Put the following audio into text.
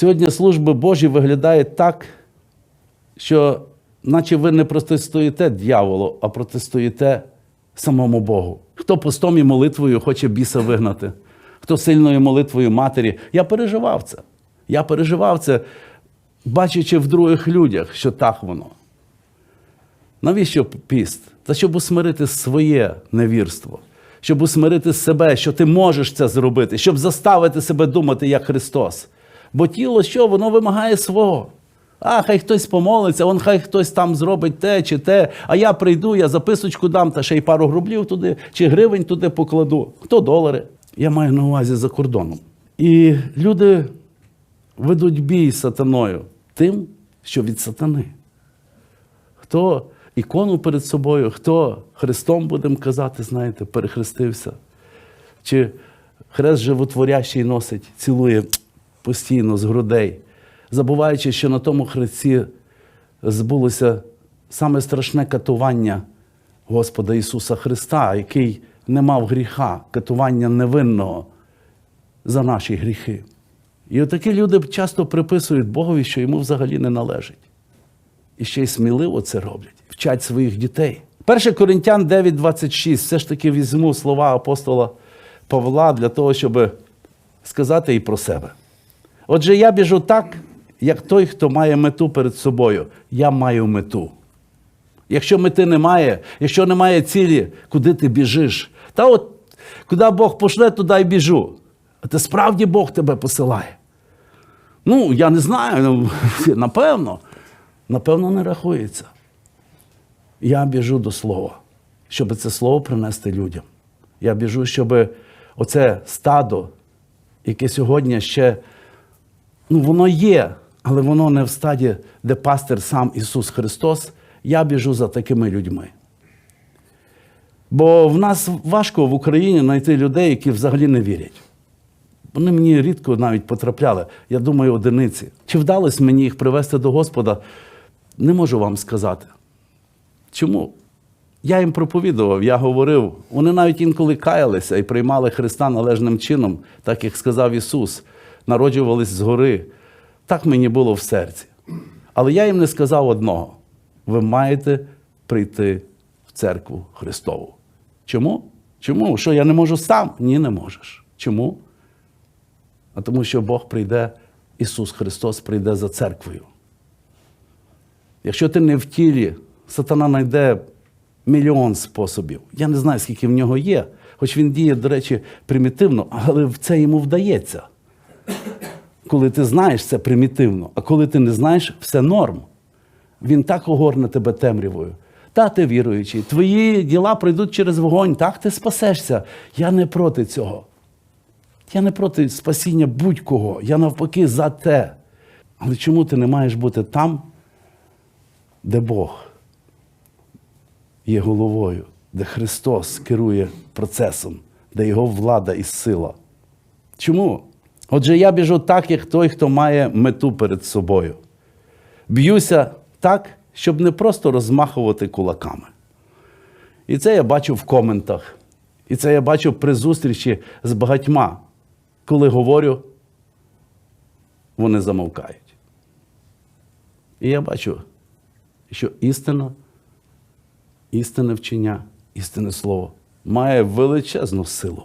Сьогодні служби Божі виглядають так, що наче ви не протистоїте дьяволу, а протистоїте самому Богу. Хто постом і молитвою хоче біса вигнати, хто сильною молитвою матері. Я переживав це. Я переживав це, бачачи в других людях, що так воно. Навіщо піст? Та щоб усмирити своє невірство, щоб усмирити себе, що ти можеш це зробити, щоб заставити себе думати як Христос. Бо тіло що? Воно вимагає свого. А, хай хтось помолиться, он хай хтось там зробить те чи те, а я прийду, я записочку дам, та ще й пару рублів туди, чи гривень туди покладу. Хто долари? Я маю на увазі за кордоном. І люди ведуть бій з сатаною тим, що від сатани. Хто ікону перед собою, хто Христом, будемо казати, знаєте, перехрестився, чи хрест животворящий носить, цілує постійно з грудей, забуваючи, що на тому хресті збулося саме страшне катування Господа Ісуса Христа, який не мав гріха, катування невинного за наші гріхи. І отакі люди часто приписують Богові, що йому взагалі не належить. І ще й сміливо це роблять, вчать своїх дітей. 1 Коринтян 9,26. Все ж таки візьму слова апостола Павла для того, щоб сказати і про себе. Отже, я біжу так, як той, хто має мету перед собою. Я маю мету. Якщо мети немає, якщо немає цілі, куди ти біжиш? Та от куди Бог пошле, туди й біжу. А ти справді Бог тебе посилає. Ну, я не знаю, ну, напевно, напевно, не рахується. Я біжу до слова, щоб це слово принести людям. Я біжу, щоб оце стадо, яке сьогодні ще, ну, воно є, але воно не в стаді, де пастир сам Ісус Христос. Я біжу за такими людьми. Бо в нас важко в Україні знайти людей, які взагалі не вірять. Вони мені рідко навіть потрапляли. Я думаю, одиниці. Чи вдалося мені їх привести до Господа? Не можу вам сказати. Чому? Я їм проповідував, я говорив. Вони навіть інколи каялися і приймали Христа належним чином, так як сказав Ісус, народжувались згори. Так мені було в серці. Але я їм не сказав одного: ви маєте прийти в церкву Христову. Чому? Чому? Що я не можу сам? Ні, не можеш. Чому? А тому, що Бог прийде, Ісус Христос прийде за церквою. Якщо ти не в тілі, сатана знайде мільйон способів. Я не знаю, скільки в нього є, хоч він діє, до речі, примітивно, але це йому вдається. Коли ти знаєш, це примітивно, а коли ти не знаєш, все норм. Він так огорне тебе темрявою. Та ти віруючий, твої діла пройдуть через вогонь, так ти спасешся. Я не проти цього. Я не проти спасіння будь-кого. Я навпаки за те. Але чому ти не маєш бути там, де Бог є головою, де Христос керує процесом, де Його влада і сила? Чому? Отже, я біжу так, як той, хто має мету перед собою. Б'юся так, щоб не просто розмахувати кулаками. І це я бачу в коментах. І це я бачу при зустрічі з багатьма. Коли говорю, вони замовкають. І я бачу, що істина, істинне вчення, істинне слово має величезну силу.